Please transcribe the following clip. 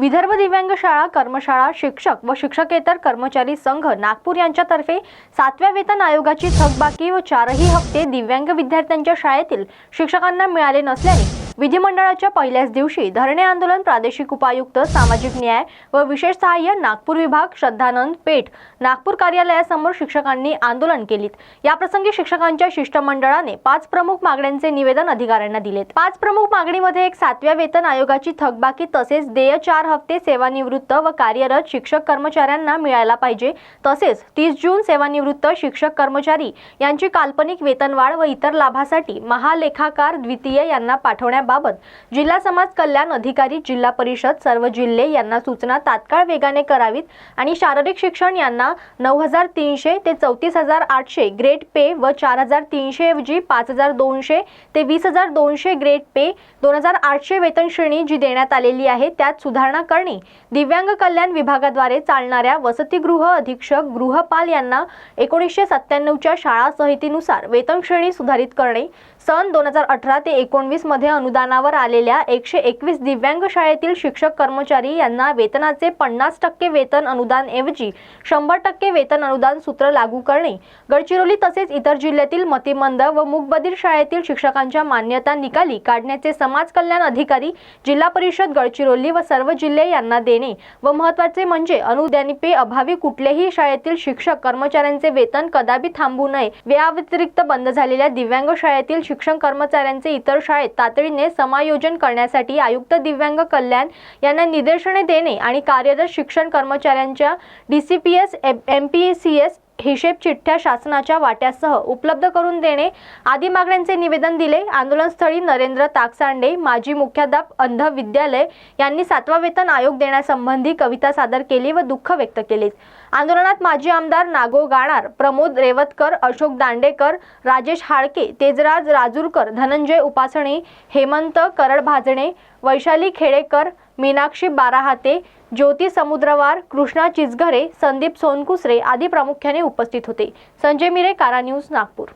विदर्भ दिव्यांग शाळा कर्मशाळा शिक्षक व शिक्षकेतर कर्मचारी संघ नागपूर यांच्यातर्फे सातव्या वेतन आयोगाची थकबाकी व चारही हप्ते दिव्यांग विद्यार्थ्यांच्या शाळेतील शिक्षकांना मिळाले नसल्याने विधिमंडळाच्या पहिल्याच दिवशी धरणे आंदोलन प्रादेशिक उपायुक्त सामाजिक न्याय व विशेष सहाय्य नागपूर विभाग श्रद्धानंद पेठ नागपूर कार्यालयासमोर शिक्षकांनी आंदोलन केलीत. याप्रसंगी शिक्षकांच्या शिष्टमंडळाने पाच प्रमुख मागण्यांचे निवेदन अधिकाऱ्यांना दिलेत. पाच प्रमुख मागणीमध्ये एक सातव्या वेतन आयोगाची थकबाकी तसेच देय चार हप्ते सेवानिवृत्त व कार्यरत शिक्षक कर्मचाऱ्यांना मिळायला पाहिजे. तसेच तीस जून सेवानिवृत्त शिक्षक कर्मचारी यांची काल्पनिक वेतनवाढ व इतर लाभासाठी महालेखाकार द्वितीय यांना पाठवण्या याबाबत जिल्हा समाज कल्याण अधिकारी जिल्हा परिषद सर्व जिल्हे यांना सूचना तात्काळ वेगाने करावीत आणि शारीरिक शिक्षण यांना नऊ हजार तीनशे ते चौतीस हजार आठशे ग्रेड पे व चार हजार तीनशे ऐवजी पाच हजार दोनशे ते वीस हजार दोनशे ग्रेड पे दोन हजार आठशे वेतन श्रेणी जी देण्यात आलेली आहे त्यात सुधारणा करणे दिव्यांग कल्याण विभागाद्वारे चालणाऱ्या वसतिगृह अधीक्षक गृहपाल यांना एकोणीसशे सत्त्याण्णवच्या शाळा संहितेनुसार वेतन श्रेणी सुधारित करणे सन दोन हजार अठरा ते एकोणवीसमध्ये अनुदानावर आलेल्या एकशे एकवीस दिव्यांग शाळेतील शिक्षक कर्मचारी यांना वेतनाचे पन्नास टक्के वेतन अनुदान ऐवजी शंभर टक्के वेतन अनुदान सूत्र लागू करणे. गडचिरोली तसेच इतर जिल्ह्यातील मतिमंद व मूकबधीर शाळेतील शिक्षकांच्या मान्यता निकाली काढण्याचे समाज कल्याण अधिकारी जिल्हा परिषद गडचिरोली व सर्व जिल्हे यांना देणे व महत्त्वाचे म्हणजे अनुदानिपे अभावी कुठल्याही शाळेतील शिक्षक कर्मचाऱ्यांचे वेतन कदापि थांबू नये. याव्यतिरिक्त बंद झालेल्या दिव्यांग शाळेतील शिक्षण कर्मचाऱ्यांचे इतर शाळेत तातडीने समायोजन करण्यासाठी आयुक्त दिव्यांग कल्याण यांना निदर्शने देणे आणि कार्यरत शिक्षण कर्मचाऱ्यांच्या D C P S M P C S हिशेब चिठ्ठ्या शासनाच्या वाट्यासह उपलब्ध करून देणे आदी मागण्यांचे निवेदन दिले. आंदोलनस्थळी नरेंद्र ताकसांडे माजी मुख्याध्याप अंध विद्यालय यांनी सातवा वेतन आयोग देण्यासंबंधी कविता सादर केली व दुःख व्यक्त केले आंदोलनात माजी आमदार नागो गाणार प्रमोद रेवतकर अशोक दांडेकर राजेश हाळके तेजराज राजूरकर धनंजय उपासणे हेमंत करड भाजणे वैशाली खेडेकर मीनाक्षी बाराहाते ज्योती समुद्रवार कृष्णा चिचघरे संदीप सोनकुसरे आदी प्रामुख्याने उपस्थित होते. संजय मिरे कारा न्यूज नागपूर.